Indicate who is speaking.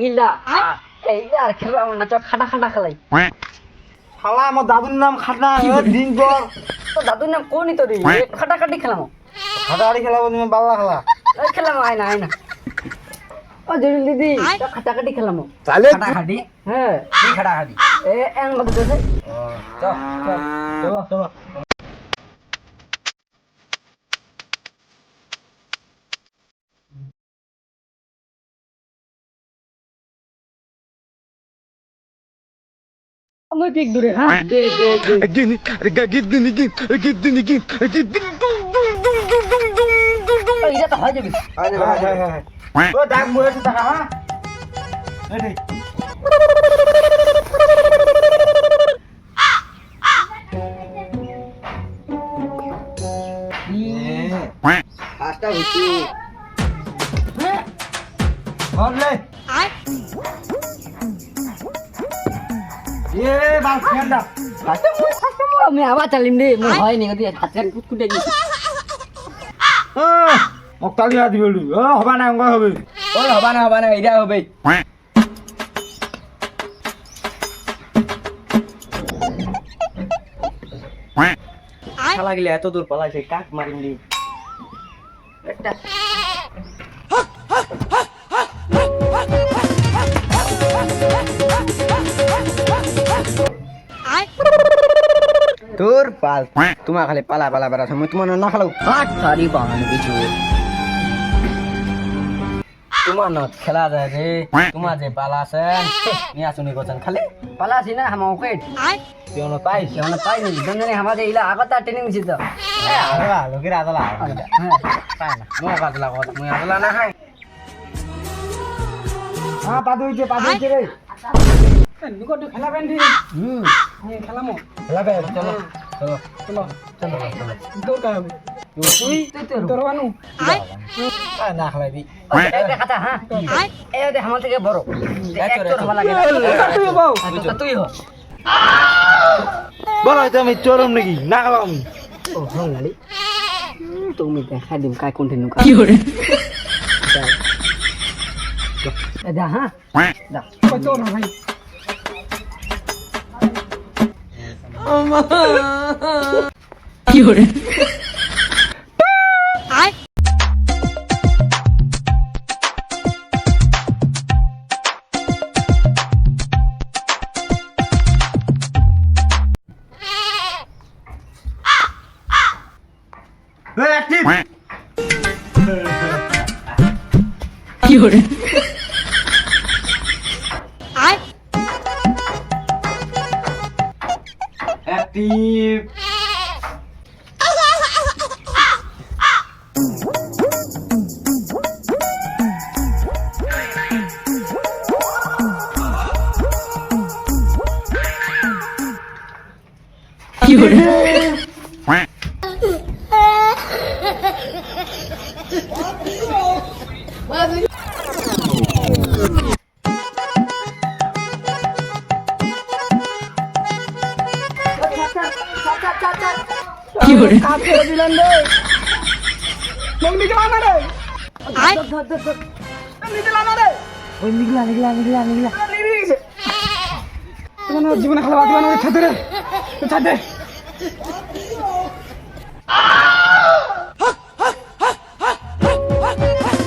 Speaker 1: গিলা। এই আর খেলাম না চল খাটা খাটা খেলাই।
Speaker 2: শালা আমার দাদুর নাম খাটনা দিন পর
Speaker 1: তো দাদুর নাম কোনই তো রে খাটা খাটি খেলাম।
Speaker 2: হাঁটাহাঁটি খেলাবো তুমি বাল্লা খেলা।
Speaker 1: এই খেলাম আয় না আয় না। ও জরুল দিদি খাটা খাটি খেলাম।
Speaker 2: তাহলে
Speaker 1: খাটি হ্যাঁ।
Speaker 2: খাটাখাটি?
Speaker 1: এ এন মত দেছে
Speaker 2: চল চলো। চলো
Speaker 1: আমি ঠিক দূরে হ্যাঁ দে দে দে
Speaker 3: Again, again, again, again, again, again.
Speaker 1: এটা তো হয়ে যাবে
Speaker 2: আরে ভাই হ্যাঁ হ্যাঁ ও ডাক মুয়ে আছে টাকা হ্যাঁ এই
Speaker 1: কাজটা হইছে
Speaker 2: বললে এ বাল ফেন্ডা
Speaker 1: আমি আবার চালিম রে মোর হয় নি গদি হাতে কুটকুটে গেছি
Speaker 2: মোক তালি হাত দিবি ও হবা না অঙ্গ হবে
Speaker 4: ওই হবা না হবা না এটা হবে শালা গিলে এত দূর পালাইছে কাক মারিম দি
Speaker 1: একটা
Speaker 4: তোর পাল। তোমার খালি পালা পালা বেড়াছ মই তোমার না খালাও।
Speaker 1: হাত সারি বাহান কিছু।
Speaker 4: তোমার নত খেলা যায় রে তোমার যে পালা আছে নিয়া শুনি করছেন। খালি
Speaker 1: পালাছি না হামা ওকে
Speaker 4: কেউ পাই
Speaker 1: কেমন পাই নি। দন্দনে আমাদের ইলা আগত ট্রেনিং দিছি তো।
Speaker 4: লোকের আদলা পাই না। মই আদলা কথা মই আদলা না খাই
Speaker 2: হ্যাঁ পাদু হইছে পাদু হইছে রে
Speaker 1: নিকট খেলাবেন
Speaker 4: হুম
Speaker 1: খেলামো
Speaker 4: খেলাবে চলো চলো
Speaker 1: চলো
Speaker 4: চলো চলো
Speaker 1: তোর কা হবে তুই তোর বানু
Speaker 4: না খালাই দি
Speaker 2: তুমি চরম নাকি না আমি
Speaker 1: তুমি দেখা দিম কাই কন্টিনিউ কা হ্যাঁ 엄마.
Speaker 2: 비올.
Speaker 1: 아이. 비올. deep. Quack.
Speaker 2: জীবনে খেলা না ছাদে রে